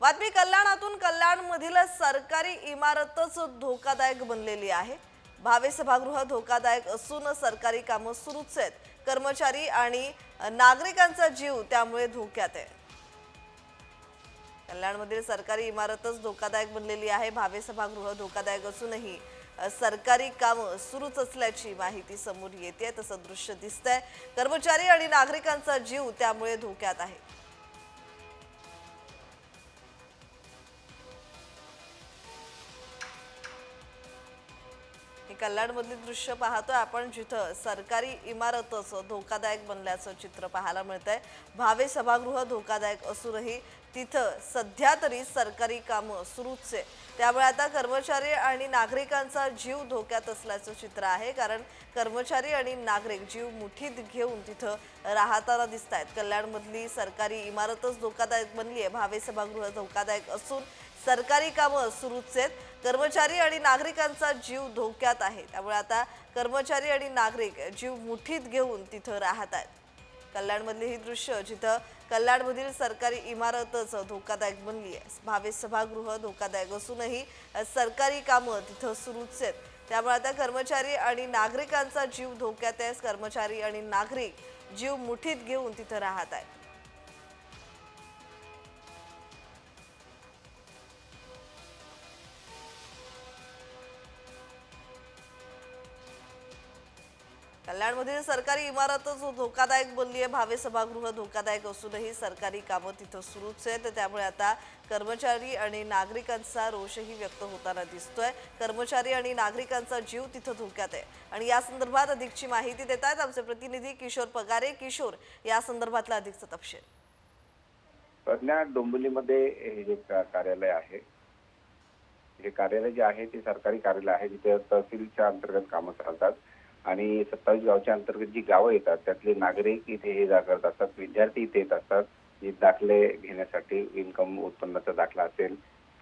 बातमी कल्याणातून. कल्याणमधील सरकारी इमारतच धोकादायक बनलेली आहे. भावे सभागृह धोकादायक असून सरकारी कामं सुरूच आहेत. कर्मचारी आणि नागरिकांचा जीव त्यामुळे धोक्यात आहे. कल्याणमधील सरकारी इमारतच धोकादायक बनलेली आहे. भावे सभागृह धोकादायक असूनही सरकारी कामं सुरूच असल्याची माहिती समोर येते तसं दृश्य दिसतंय. कर्मचारी आणि नागरिकांचा जीव त्यामुळे धोक्यात आहे. ही कल्याणमधली दृश्य पाहतोय. आपण जिथं सरकारी इमारतच धोकादायक बनल्याचं चित्र पाहायला मिळतंय. भावे सभागृह धोकादायक असूनही तिथं सध्या तरी सरकारी कामं सुरूच. आहे त्यामुळे आता कर्मचारी आणि नागरिकांचा जीव धोक्यात असल्याचं चित्र आहे. कारण कर्मचारी आणि नागरिक जीव मुठीत घेऊन तिथं राहताना दिसत आहेत कल्याणमधली सरकारी इमारतच धोकादायक बनली आहे भावे सभागृह धोकादायक असून सरकारी कामं सुरूच आहेत कर्मचारी आणि नागरिकांचा जीव धोक्यात आहे. त्यामुळे आता कर्मचारी आणि नागरिक जीव मुठीत घेऊन तिथं राहत आहेत कल्याणमधली ही दृश्य जिथं कल्याणमधील सरकारी इमारतच धोकादायक बनली आहे. भावे सभागृह धोकादायक असूनही सरकारी कामं तिथं सुरूच आहेत. त्यामुळे आता कर्मचारी आणि नागरिकांचा जीव धोक्यात आहे. कर्मचारी आणि नागरिक जीव मुठीत घेऊन तिथं राहत आहेत. कल्याणमधील सरकारी इमारतच धोकादायक बनली आहे भावे सभागृह धोकादायक असूनही सरकारी कामं तिथं सुरूच आहेत. त्यामुळे आता कर्मचारी आणि नागरिकांचा रोषही व्यक्त होताना दिसतोय. कर्मचारी आणि नागरिकांचा जीव तिथं धोक्यात आहे. आणि या संदर्भात अधिकची माहिती देत आहेत आमचे प्रतिनिधी किशोर पगारे. किशोर या संदर्भातला अधिकचा तपशील. प्रज्ञा डोंबिवलीमध्ये हे जे कार्यालय आहे. हे कार्यालय जे आहे ते सरकारी कार्यालय आहे. जिथे तहसीलच्या अंतर्गत कामं चालतात. आणि सत्तावीस गावच्या अंतर्गत जी गावं येतात त्यातले नागरिक इथे हे जा करत असतात विद्यार्थी इथे येत असतात जे दाखले घेण्यासाठी इन्कम उत्पन्नाचा दाखला असेल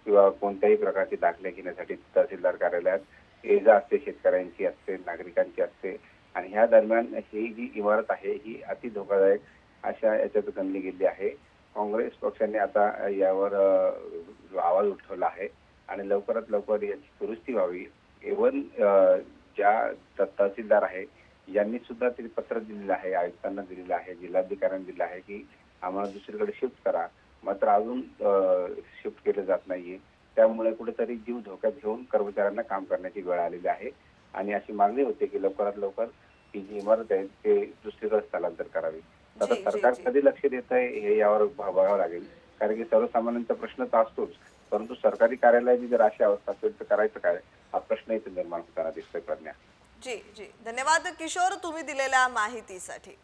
किंवा कोणत्याही प्रकारचे दाखले घेण्यासाठी तहसीलदार कार्यालयात ये जा असते शेतकऱ्यांची असते नागरिकांची असते. आणि ह्या दरम्यान ही जी इमारत आहे ही अति धोकादायक अशा याच्यात गणली गेली आहे. काँग्रेस पक्षाने आता यावर आवाज उठवला आहे आणि लवकरात लवकर याची दुरुस्ती व्हावी. इव्हन ज्या तहसीलदार आहे यांनी सुद्धा ते पत्र दिलेलं आहे आयुक्तांना दिलेलं आहे जिल्हाधिकाऱ्यांना दिलेलं आहे की आम्हाला दुसरीकडे शिफ्ट करा. मात्र अजून शिफ्ट केलं जात नाहीये. त्यामुळे कुठेतरी जीव धोक्यात घेऊन कर्मचाऱ्यांना काम करण्याची वेळ आलेली आहे. आणि अशी मागणी होते की लवकरात लवकर ही जी इमारत आहे ते दुसरीकडे स्थलांतर करावी. आता सरकार. कधी लक्ष देत आहे हे यावर बघावं लागेल. कारण की सर्वसामान्यांचा प्रश्न तर असतोच. परंतु सरकारी कार्यालयाची जर अशी अवस्था असेल तर करायचं काय? हा प्रश्न इथे निर्माण होताना दिसतोय प्रज्ञा. जी जी. धन्यवाद किशोर तुम्ही दिलेल्या माहितीसाठी.